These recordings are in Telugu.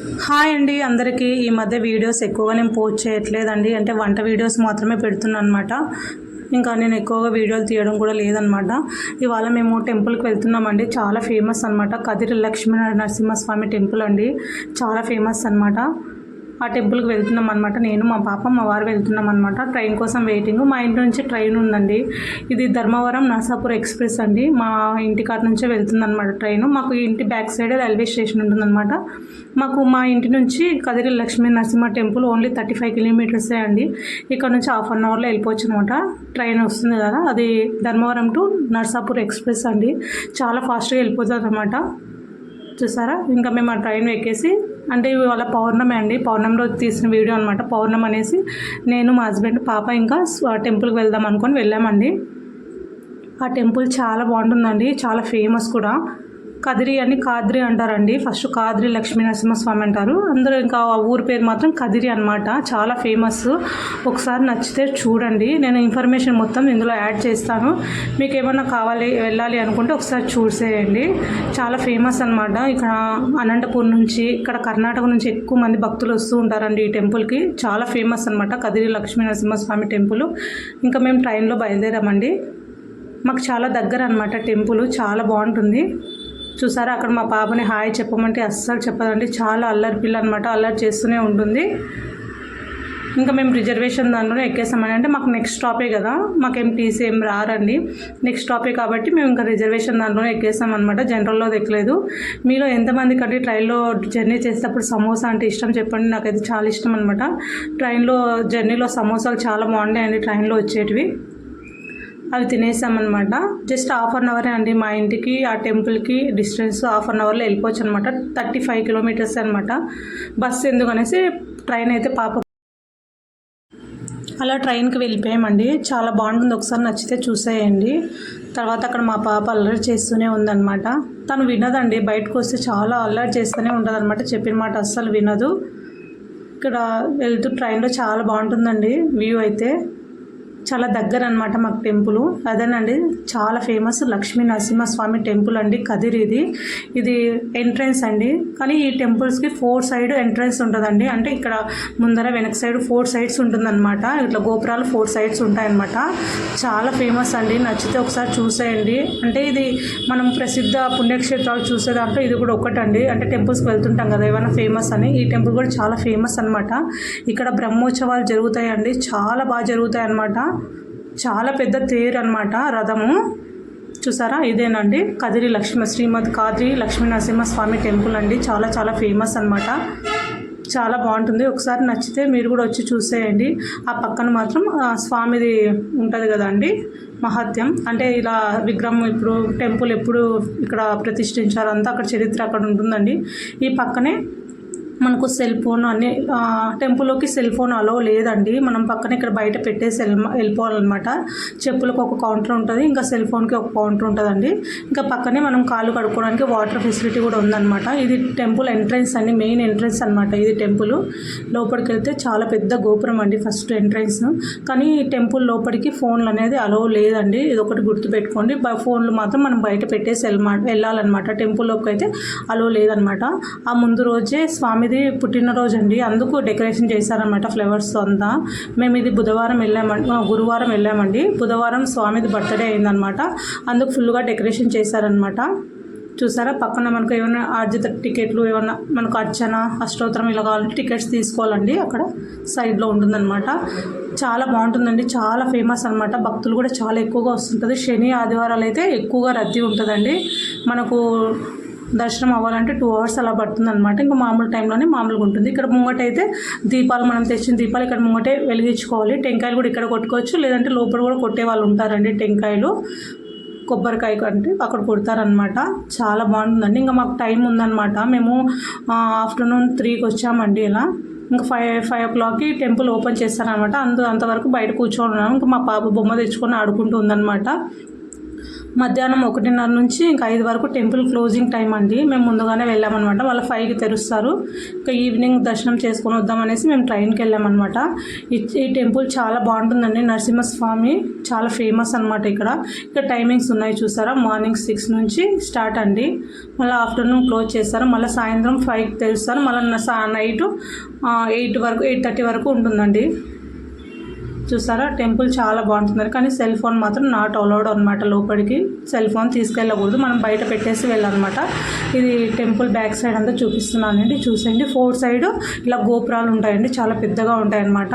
హాయ్ అండి అందరికీ. ఈ మధ్య వీడియోస్ ఎక్కువగా నేను పోస్ట్ చేయట్లేదండి. అంటే వంట వీడియోస్ మాత్రమే పెడుతున్నాను అనమాట ఇంకా నేను ఎక్కువగా వీడియోలు తీయడం కూడా లేదనమాట ఇవాళ మేము టెంపుల్కి వెళ్తున్నామండి. చాలా ఫేమస్ అనమాట కదిరి లక్ష్మీ నరసింహస్వామి టెంపుల్ అండి. చాలా ఫేమస్ అనమాట ఆ టెంపుల్కి వెళ్తున్నాం అనమాట నేను మా పాప మా వారు వెళ్తున్నాం అనమాట ట్రైన్ కోసం వెయిటింగ్. మా ఇంటి నుంచి ట్రైన్ ఉందండి. ఇది ధర్మవరం నర్సాపూర్ ఎక్స్ప్రెస్ అండి. మా ఇంటి కాడ నుంచే వెళ్తుంది అనమాట ట్రైన్. మాకు ఇంటి బ్యాక్ సైడ్ రైల్వే స్టేషన్ ఉంటుందన్నమాట. మాకు మా ఇంటి నుంచి Kadiri Lakshmi Narasimha temple only thirty five కిలోమీటర్సే అండి. ఇక్కడ నుంచి హాఫ్ అన్ అవర్లో వెళ్ళిపోవచ్చు అనమాట ట్రైన్ వస్తుంది కదా. అది ధర్మవరం టు నర్సాపూర్ ఎక్స్ప్రెస్ అండి. చాలా ఫాస్ట్గా వెళ్ళిపోతుంది అనమాట చూసారా? ఇంకా మేము ఆ ట్రైన్ ఎక్కేసి అంటే ఇవాళ పౌర్ణమి అండి. పౌర్ణమి రోజు తీసిన వీడియో అనమాట పౌర్ణమి అనేసి నేను మా హస్బెండ్ పాప ఇంకా టెంపుల్కి వెళ్దాం అనుకొని వెళ్ళామండి. ఆ టెంపుల్ చాలా బాగుంటుందండి. చాలా ఫేమస్ కూడా. కదిరి అని కాద్రి అంటారండి. ఫస్ట్ కాద్రి లక్ష్మీ నరసింహస్వామి అంటారు. అందరూ ఇంకా ఆ ఊరి పేరు మాత్రం కదిరి అనమాట చాలా ఫేమస్. ఒకసారి నచ్చితే చూడండి. నేను ఇన్ఫర్మేషన్ మొత్తం ఇందులో యాడ్ చేస్తాను. మీకు ఏమన్నా కావాలి వెళ్ళాలి అనుకుంటే ఒకసారి చూసేయండి. చాలా ఫేమస్ అనమాట ఇక్కడ అనంతపూర్ నుంచి ఇక్కడ కర్ణాటక నుంచి ఎక్కువ మంది భక్తులు వస్తూ ఉంటారండి ఈ టెంపుల్కి చాలా ఫేమస్ అనమాట కదిరి లక్ష్మీ నరసింహస్వామి టెంపుల్. ఇంకా మేము ట్రైన్లో బయలుదేరామండి. మాకు చాలా దగ్గర అనమాట టెంపుల్. చాలా బాగుంటుంది. చూసారా? అక్కడ మా పాపని హాయ్ చెప్పమంటే అస్సలు చెప్పదండి. చాలా అల్లరి పిల్ల అనమాట అల్లరి చేస్తూనే ఉంటుంది. ఇంకా మేము రిజర్వేషన్ దాంట్లోనే ఎక్కేసామని. అంటే మాకు నెక్స్ట్ స్టాపే కదా. మాకేం టీసీ ఏం రారండి. నెక్స్ట్ స్టాపే కాబట్టి మేము ఇంకా రిజర్వేషన్ దాంట్లోనే ఎక్కేసాం అనమాట జనరల్లో ఎక్కలేదు. మీలో ఎంతమంది కంటే ట్రైన్లో జర్నీ చేసేటప్పుడు సమోసా అంటే ఇష్టం చెప్పండి. నాకైతే చాలా ఇష్టం అనమాట ట్రైన్లో జర్నీలో సమోసాలు చాలా బాగుంటాయండి. ట్రైన్లో వచ్చేటివి. అవి తినేసామన్నమాట. జస్ట్ హాఫ్ అన్ అవరే అండి మా ఇంటికి ఆ టెంపుల్కి డిస్టెన్స్ హాఫ్ అన్ అవర్లో వెళ్ళిపోవచ్చు అనమాట థర్టీ ఫైవ్ కిలోమీటర్స్ అనమాట బస్సు ఎందుకనేసి ట్రైన్ అయితే పాప అలా ట్రైన్కి వెళ్ళిపోయామండి. చాలా బాగుంటుంది ఒకసారి నచ్చితే చూసేయండి. తర్వాత అక్కడ మా పాప అల్లరి చేస్తూనే ఉందన్నమాట. తను వినదండి బయటకు వస్తే చాలా అల్లరి చేస్తూనే ఉంటుంది చెప్పిన మాట అస్సలు వినదు. ఇక్కడ వెళ్తూ ట్రైన్లో చాలా బాగుంటుందండి వ్యూ అయితే. చాలా దగ్గర అనమాట మాకు టెంపుల్. అదేనండి చాలా ఫేమస్ లక్ష్మీ నరసింహస్వామి టెంపుల్ అండి కదిరి ఇది. ఇది ఎంట్రన్స్ అండి. కానీ ఈ టెంపుల్స్కి ఫోర్ సైడ్ ఎంట్రన్స్ ఉంటుందండి. అంటే ఇక్కడ ముందర వెనక సైడ్ ఫోర్ సైడ్స్ ఉంటుందన్నమాట. ఇట్లా గోపురాలు ఫోర్ సైడ్స్ ఉంటాయన్నమాట. చాలా ఫేమస్ అండి. నచ్చితే ఒకసారి చూసేయండి. అంటే ఇది మనం ప్రసిద్ధ పుణ్యక్షేత్రాలు చూసే దాంట్లో ఇది కూడా ఒకటండి. అంటే టెంపుల్స్కి వెళ్తుంటాం కదా ఏమైనా ఫేమస్ అని. ఈ టెంపుల్ కూడా చాలా ఫేమస్ అనమాట ఇక్కడ బ్రహ్మోత్సవాలు జరుగుతాయండి. చాలా బాగా జరుగుతాయి అన్నమాట చాలా పెద్ద తేరు అనమాట రథము. చూసారా? ఇదేనండి. కదిరి లక్ష్మీ శ్రీమద్ కాదిరి లక్ష్మీ నరసింహస్వామి టెంపుల్ అండి. చాలా చాలా ఫేమస్ అన్నమాట. చాలా బాగుంటుంది. ఒకసారి నచ్చితే మీరు కూడా వచ్చి చూసేయండి. ఆ పక్కన మాత్రం స్వామిది ఉంటుంది కదండి. మహత్యం. అంటే ఇలా విగ్రహం ఇప్పుడు టెంపుల్ ఎప్పుడు ఇక్కడ ప్రతిష్ఠించారు అంతా అక్కడ చరిత్ర అక్కడ ఉంటుందండి. ఈ పక్కనే మనకు సెల్ ఫోన్ అన్ని టెంపుల్లోకి సెల్ ఫోన్ అలో లేదండి. మనం పక్కన ఇక్కడ బయట పెట్టేసి వెళ్ళ వెళ్ళిపోవాలన్నమాట చెప్పులకు ఒక కౌంటర్ ఉంటుంది ఇంకా సెల్ ఫోన్కి ఒక కౌంటర్ ఉంటుందండి. ఇంకా పక్కనే మనం కాళ్ళు కడుక్కోవడానికి వాటర్ ఫెసిలిటీ కూడా ఉందన్నమాట. ఇది టెంపుల్ ఎంట్రన్స్ అండి మెయిన్ ఎంట్రన్స్ అనమాట ఇది టెంపుల్ లోపలికి వెళ్తే చాలా పెద్ద గోపురం అండి ఫస్ట్ ఎంట్రన్స్ కానీ టెంపుల్ లోపలికి ఫోన్లు అనేది అలో లేదండి. ఇది ఒకటి గుర్తుపెట్టుకోండి. ఫోన్లు మాత్రం మనం బయట పెట్టేసి వెళ్ళమా వెళ్ళాలన్నమాట. టెంపుల్లోకి అయితే అలో లేదనమాట ఆ ముందు రోజే స్వామి స్వామిది పుట్టినరోజు అండి అందుకు డెకరేషన్ చేశారనమాట ఫ్లవర్స్ అంతా. మేము ఇది బుధవారం వెళ్ళామండి. గురువారం వెళ్ళామండి. బుధవారం స్వామిది బర్త్డే అయిందనమాట అందుకు ఫుల్గా డెకరేషన్ చేశారనమాట చూసారా? పక్కన మనకు ఏమైనా ఆర్జిత టికెట్లు ఏమన్నా మనకు అర్చన అష్టోత్తరం ఇలా కావాలంటే టికెట్స్ తీసుకోవాలండి. అక్కడ సైడ్లో ఉంటుందన్నమాట. చాలా బాగుంటుందండి. చాలా ఫేమస్ అనమాట భక్తులు కూడా చాలా ఎక్కువగా వస్తుంటుంది. శని ఆదివారాలు అయితే ఎక్కువగా రద్దీ ఉంటుందండి. మనకు దర్శనం అవ్వాలంటే టూ అవర్స్ అలా పడుతుంది అనమాట ఇంకా మామూలు టైంలోనే మామూలుగా ఉంటుంది. ఇక్కడ ముంగట అయితే దీపాలు మనం తెచ్చిన దీపాలు ఇక్కడ ముంగటే వెలిగించుకోవాలి. టెంకాయలు కూడా ఇక్కడ కొట్టుకోవచ్చు. లేదంటే లోపల కూడా కొట్టే వాళ్ళు ఉంటారండి టెంకాయలు. కొబ్బరికాయ అంటే అక్కడ కొడతారనమాట చాలా బాగుంటుందండి. ఇంకా మాకు టైం ఉందన్నమాట. మేము ఆఫ్టర్నూన్ త్రీకి వచ్చామండి ఇలా. ఇంకా ఫైవ్ ఫైవ్ ఓ క్లాక్కి టెంపుల్ ఓపెన్ చేస్తారనమాట అందు అంతవరకు బయట కూర్చొని ఉన్నాము ఇంకా మా పాప బొమ్మ తెచ్చుకొని ఆడుకుంటూ ఉందన్నమాట. మధ్యాహ్నం ఒకటిన్నర నుంచి ఇంకా ఐదు వరకు టెంపుల్ క్లోజింగ్ టైం అండి. మేము ముందుగానే వెళ్ళామన్నమాట. వాళ్ళ ఫైవ్కి తెరుస్తారు. ఇంకా ఈవినింగ్ దర్శనం చేసుకొని వద్దామనేసి మేము ట్రైన్కి వెళ్ళామన్నమాట. ఈ ఈ టెంపుల్ చాలా బాగుంటుందండి. నరసింహస్వామి చాలా ఫేమస్ అనమాట ఇక్కడ. ఇక్కడ టైమింగ్స్ ఉన్నాయి చూసారా? మార్నింగ్ సిక్స్ నుంచి స్టార్ట్ అండి. మళ్ళీ ఆఫ్టర్నూన్ క్లోజ్ చేస్తారు. మళ్ళీ సాయంత్రం ఫైవ్కి తెరుస్తారు. మళ్ళీ నైట్ ఎయిట్ వరకు ఎయిట్ థర్టీ వరకు ఉంటుందండి. చూసారా? టెంపుల్ చాలా బాగుంటుంది. కానీ సెల్ ఫోన్ మాత్రం నాట్ అలౌడ్ అనమాట లోపలికి. సెల్ ఫోన్ తీసుకెళ్ళకూడదు. మనం బయట పెట్టేసి వెళ్ళాలన్నమాట. ఇది టెంపుల్ బ్యాక్ సైడ్ అంతా చూపిస్తున్నానండి. చూసేయండి. ఫోర్ సైడ్ ఇలా గోపురాలు ఉంటాయండి. చాలా పెద్దగా ఉంటాయన్నమాట.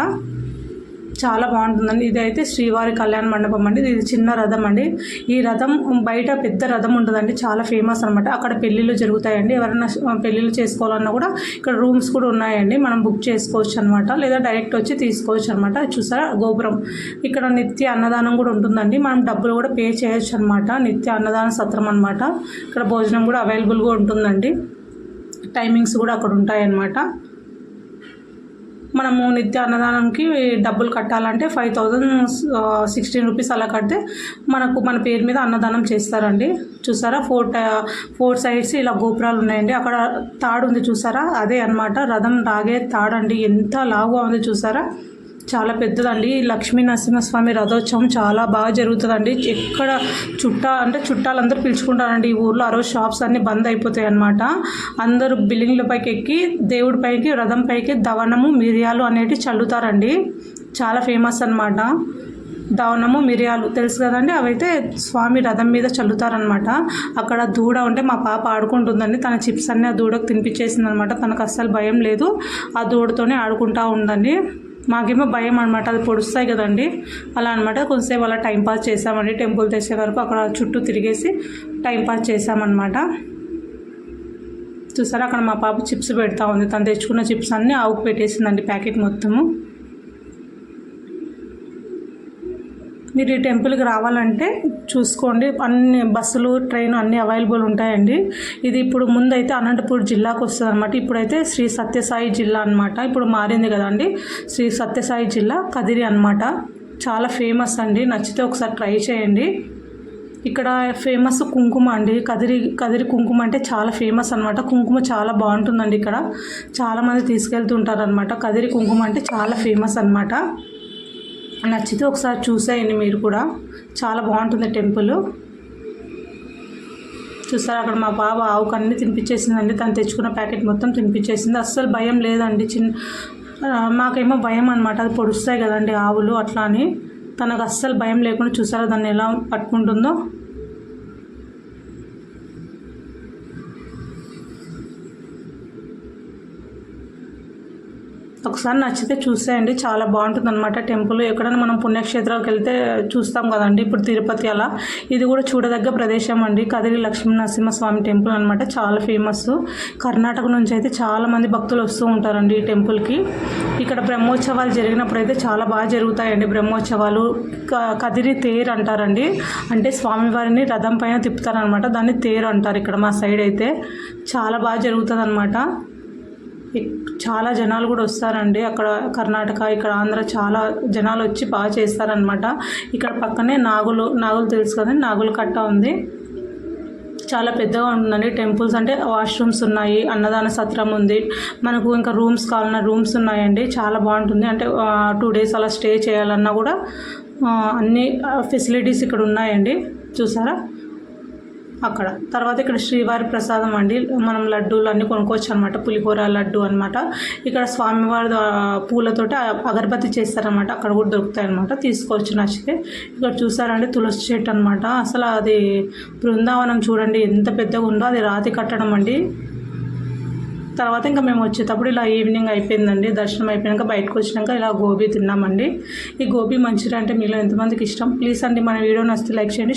చాలా బాగుంటుందండి. ఇది అయితే శ్రీవారి కళ్యాణ మండపం అండి. ఇది చిన్న రథం అండి. ఈ రథం బయట పెద్ద రథం ఉంటుందండి. చాలా ఫేమస్ అనమాట అక్కడ పెళ్ళిళ్ళు జరుగుతాయండి. ఎవరైనా పెళ్ళిళ్ళు చేసుకోవాలన్నా కూడా ఇక్కడ రూమ్స్ కూడా ఉన్నాయండి. మనం బుక్ చేసుకోవచ్చు అనమాట లేదా డైరెక్ట్ వచ్చి తీసుకోవచ్చు అనమాట చూసారా? గోపురం. ఇక్కడ నిత్య అన్నదానం కూడా ఉంటుందండి. మనం డబ్బులు కూడా పే చేయొచ్చు అనమాట నిత్య అన్నదాన సత్రం అనమాట ఇక్కడ భోజనం కూడా అవైలబుల్గా ఉంటుందండి. టైమింగ్స్ కూడా అక్కడ ఉంటాయన్నమాట. మనము నిత్య అన్నదానంకి డబ్బులు కట్టాలంటే ఫైవ్ థౌజండ్ సిక్స్టీన్ రూపీస్ అలా కడితే మనకు మన పేరు మీద అన్నదానం చేస్తారండి. చూసారా? ఫోర్ ఫోర్ సైడ్స్ ఇలా గోపురాలు ఉన్నాయండి. అక్కడ తాడు ఉంది చూసారా? అదే అనమాట రథం లాగే తాడండి. ఎంత లావుగా ఉంది చూసారా? చాలా పెద్దదండి. లక్ష్మీ నరసింహస్వామి రథోత్సవం చాలా బాగా జరుగుతుందండి. ఎక్కడ చుట్టా అంటే చుట్టాలందరూ పిలుచుకుంటారండి. ఈ ఊర్లో ఆ రోజు షాప్స్ అన్నీ బంద్ అయిపోతాయి అనమాట అందరూ బిల్డింగ్ల పైకి ఎక్కి దేవుడి పైకి రథం పైకి దవనము మిరియాలు అనేటివి చల్లుతారండి. చాలా ఫేమస్ అనమాట దవనము మిరియాలు తెలుసు కదండి? అవైతే స్వామి రథం మీద చల్లుతారనమాట అక్కడ దూడ ఉంటే మా పాప ఆడుకుంటుందండి. తన చిప్స్ అన్నీ ఆ దూడకు తినిపించేసింది అనమాట తనకు అస్సలు భయం లేదు. ఆ దూడతోనే ఆడుకుంటూ ఉందండి. మాకేమో భయం అనమాట అది పొడుస్తాయి కదండి. అలా అనమాట కొంతసేపు అలా టైంపాస్ చేసామండి టెంపుల్ తెచ్చే వరకు అక్కడ చుట్టూ తిరిగేసి టైంపాస్ చేసామన్నమాట చూసారా? అక్కడ మా పాప చిప్స్ పెడతా ఉంది. తను తెచ్చుకున్న చిప్స్ అన్నీ ఆవుకు పెట్టేసిందండి ప్యాకెట్ మొత్తము. మీరు ఈ టెంపుల్కి రావాలంటే చూసుకోండి. అన్ని బస్సులు ట్రైన్ అన్నీ అవైలబుల్ ఉంటాయండి. ఇది ఇప్పుడు ముందైతే అనంతపూర్ జిల్లాకు వస్తుంది అనమాట ఇప్పుడైతే శ్రీ సత్యసాయి జిల్లా అనమాట ఇప్పుడు మారింది కదండి. శ్రీ సత్యసాయి జిల్లా కదిరి అనమాట చాలా ఫేమస్ అండి. నచ్చితే ఒకసారి ట్రై చేయండి. ఇక్కడ ఫేమస్ కుంకుమ అండి. కదిరి కదిరి కుంకుమ అంటే చాలా ఫేమస్ అనమాట కుంకుమ చాలా బాగుంటుందండి ఇక్కడ. చాలామంది తీసుకెళ్తుంటారు అనమాట కదిరి కుంకుమ అంటే చాలా ఫేమస్ అనమాట నచ్చితే ఒకసారి చూసేయండి మీరు కూడా. చాలా బాగుంటుంది టెంపుల్. చూసారు అక్కడ మా బాబు ఆవుకు అన్నీ తినిపించేసిందండి. తను తెచ్చుకున్న ప్యాకెట్ మొత్తం తినిపించేసింది. అస్సలు భయం లేదండి. చిన్న మాకేమో భయం అనమాట అది పొడుస్తాయి కదండి ఆవులు అట్లా అని. తనకు అస్సలు భయం లేకుండా చూసారా దాన్ని ఎలా పట్టుకుంటుందో. ఒకసారి నచ్చితే చూసేయండి. చాలా బాగుంటుంది అనమాట టెంపుల్. ఎక్కడైనా మనం పుణ్యక్షేత్రాలకు వెళ్తే చూస్తాం కదండి. ఇప్పుడు తిరుపతి అలా. ఇది కూడా చూడదగ్గ ప్రదేశం అండి. కదిరి లక్ష్మీ నరసింహస్వామి టెంపుల్ అనమాట చాలా ఫేమస్. కర్ణాటక నుంచి అయితే చాలా మంది భక్తులు వస్తూ ఉంటారండి ఈ టెంపుల్కి ఇక్కడ బ్రహ్మోత్సవాలు జరిగినప్పుడు అయితే చాలా బాగా జరుగుతాయండి బ్రహ్మోత్సవాలు. కదిరి తేరు అంటారండి. అంటే స్వామివారిని రథం పైన తిప్పుతారనమాట దాన్ని తేరు అంటారు ఇక్కడ మా సైడ్ అయితే. చాలా బాగా జరుగుతుంది అనమాట చాలా జనాలు కూడా వస్తారండి. అక్కడ కర్ణాటక ఇక్కడ ఆంధ్ర చాలా జనాలు వచ్చి బాగా చేస్తారనమాట ఇక్కడ పక్కనే నాగులు నాగులు తెలుసు కదండి నాగులు కట్ట ఉంది. చాలా పెద్దగా ఉంటుందండి టెంపుల్స్ అంటే వాష్రూమ్స్ ఉన్నాయి అన్నదాన సత్రం ఉంది. మనకు ఇంకా రూమ్స్ కావాలన్న రూమ్స్ ఉన్నాయండి. చాలా బాగుంటుంది. అంటే టూ డేస్ అలా స్టే చేయాలన్నా కూడా అన్ని ఫెసిలిటీస్ ఇక్కడ ఉన్నాయండి. చూసారా? అక్కడ. తర్వాత ఇక్కడ శ్రీవారి ప్రసాదం అండి. మనం లడ్డూలు అన్నీ కొనుక్కోవచ్చు అనమాట పులిహోర లడ్డు అనమాట ఇక్కడ స్వామివారి పూలతోటి అగరబత్తి చేస్తారనమాట అక్కడ కూడా దొరుకుతాయి అనమాట తీసుకోవచ్చు నచ్చితే. ఇక్కడ చూసారండి తులసి చెట్టు అనమాట అసలు అది బృందావనం చూడండి ఎంత పెద్దగా ఉందో. అది రాతి కట్టడం అండి. తర్వాత ఇంకా మేము వచ్చేటప్పుడు ఇలా ఈవినింగ్ అయిపోయిందండి. దర్శనం అయిపోయాక బయటకు వచ్చినాక ఇలా గోబీ తిన్నామండి. ఈ గోబీ మంచిగా అంటే మీలో ఎంతమందికి ఇష్టం? ప్లీజ్ అండి మన వీడియో నచ్చితే లైక్ చేయండి